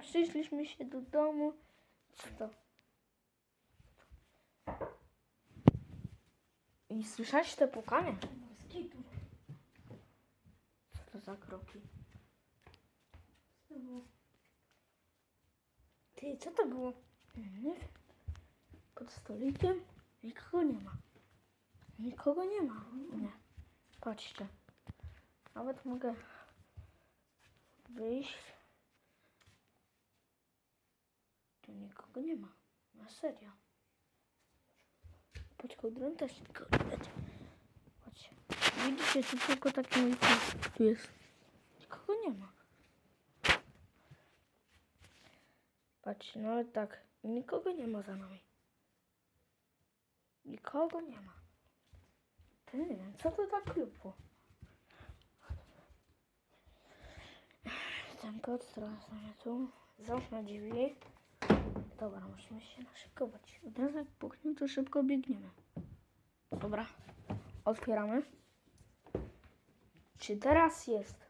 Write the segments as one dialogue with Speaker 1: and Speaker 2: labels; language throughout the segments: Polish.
Speaker 1: Przyszliśmy się do domu. Co to? I słyszałeś te pukanie? Co to za kroki?
Speaker 2: Ty, co to było?
Speaker 1: Nie wiem. Pod stolikiem nikogo nie ma. Nikogo nie ma. Nie. Patrzcie. Nawet mogę wyjść. Tu nikogo nie ma. Na serio. Pod kołdrą też nikogo nie będzie. Patrzcie. Widzicie, tu tylko taki mój. Tu jest. Nikogo nie ma. Patrzcie, no ale tak. Nikogo nie ma za nami. Nikogo nie ma. To nie wiem, co to za klubło? Ten kot teraz mnie tu. Zamknę drzwi. Dobra, musimy się naszykować. Od razu jak puchnie, to szybko biegniemy. Dobra, otwieramy. Czy teraz jest?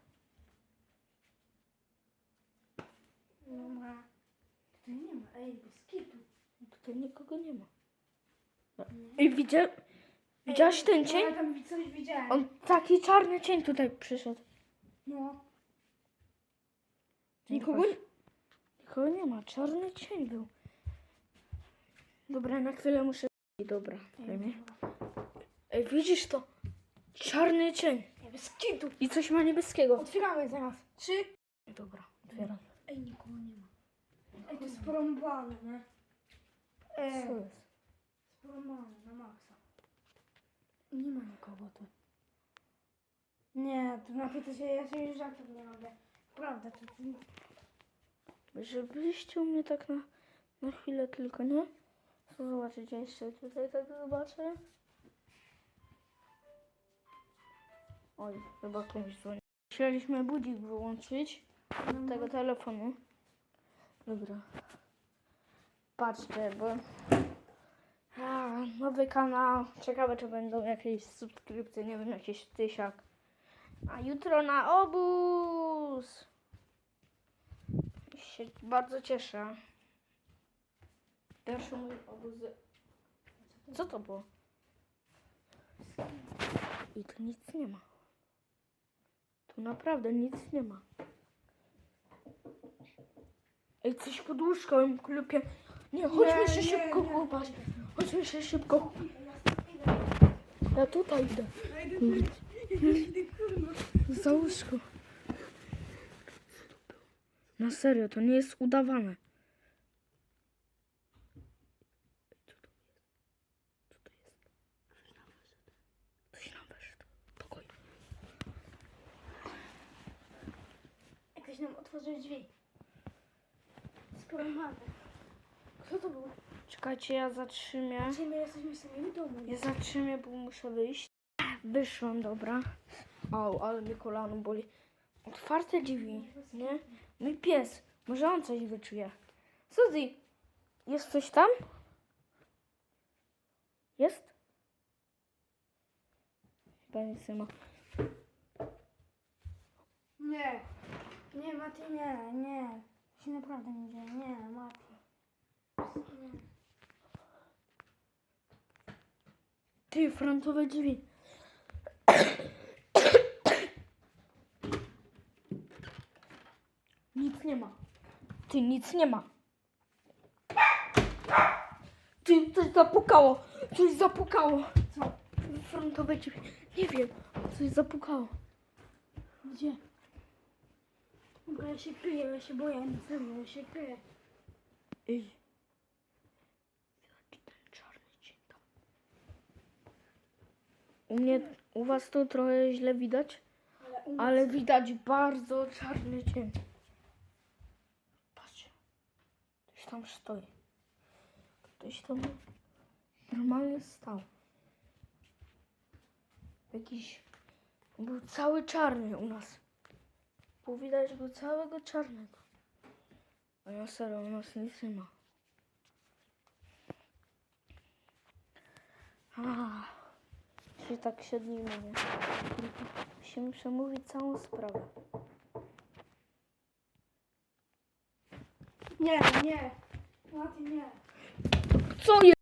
Speaker 2: Dobra. Tutaj nie ma. Ej, bez kitu.
Speaker 1: Tutaj nikogo nie ma. I widziałaś ten
Speaker 2: Ja
Speaker 1: cień?
Speaker 2: tam coś widziałem.
Speaker 1: On taki czarny cień tutaj przyszedł.
Speaker 2: No.
Speaker 1: Nikogo, nikogo nie ma. Czarny cień był. Dobra, na chwilę muszę... Dobra, dajmy. Ej, widzisz to? Czarny cień.
Speaker 2: Kitu.
Speaker 1: I coś ma niebieskiego.
Speaker 2: Otwieramy zaraz. Trzy.
Speaker 1: Dobra, otwieram.
Speaker 2: Ej, nikogo nie ma. Ej, to jest porąbane, nie? Ej,
Speaker 1: Co jest?
Speaker 2: porąbane na maksa. Nie ma nikogo tu. Nie, to napięte się, ja się już żartów nie robię. Prawda, to
Speaker 1: Żebyście u mnie tak na, na chwilę tylko, nie? Co zobaczyć jeszcze tutaj tak zobaczę. Oj, chyba komuś dzwoni. Musieliśmy budzik wyłączyć do tego telefonu. Dobra. Patrzcie, bo... A, nowy kanał. Ciekawe, czy będą jakieś subskrypcje, nie wiem, jakiś tysiak. A jutro na obóz! się bardzo cieszę. Pierwszy mój obóz. Co to było? I tu nic nie ma. Tu naprawdę nic nie ma. Ej, coś pod łóżkiem klupie. Nie, chodźmy się szybko chłopać. Chodźmy się szybko. Ja tutaj idę. Za łóżko. Na serio, to nie jest udawane. Co to jest? Co to jest? Ktoś nam weszedł. Pokoj.
Speaker 2: Jak ktoś nam otworzył drzwi. Sporąbane. Kto to był?
Speaker 1: Czekajcie, ja zatrzymię.
Speaker 2: Gdzie my jesteśmy sami w domu?
Speaker 1: Ja zatrzymię, bo muszę wyjść. Wyszłam, dobra. Au, ale mnie kolano boli. Otwarte drzwi, nie? Mój pies, może on coś wyczuje. Suzy, jest coś tam? Jest? Chyba nic nie ma.
Speaker 2: Nie. Nie, Mati, nie, nie. To się naprawdę nie dzieje. Nie, Mati. Nie.
Speaker 1: Ty, frontowe drzwi. Nic nie ma. Ty, nic nie ma. Ty, coś zapukało. Coś zapukało.
Speaker 2: Co?
Speaker 1: Frontowe drzwi. Nie wiem. Coś zapukało.
Speaker 2: Gdzie? Dobra, ja się kryję, ja się boję, na serio, ja się kryję.
Speaker 1: Ej. Jaki ten czarny cień tam. U mnie, u was to trochę źle widać.
Speaker 2: Ale u
Speaker 1: Ale widać bardzo czarny cień. Patrzcie. Ktoś tam stoi. Ktoś tam normalnie stał. Jakiś... Był cały czarny u nas. Było widać go całego czarnego. A ja serio, u nas nic nie ma. Się tak siedlimy, nie? Musimy przemówić całą sprawę.
Speaker 2: Nie, nie. Mati, nie.
Speaker 1: Co jest?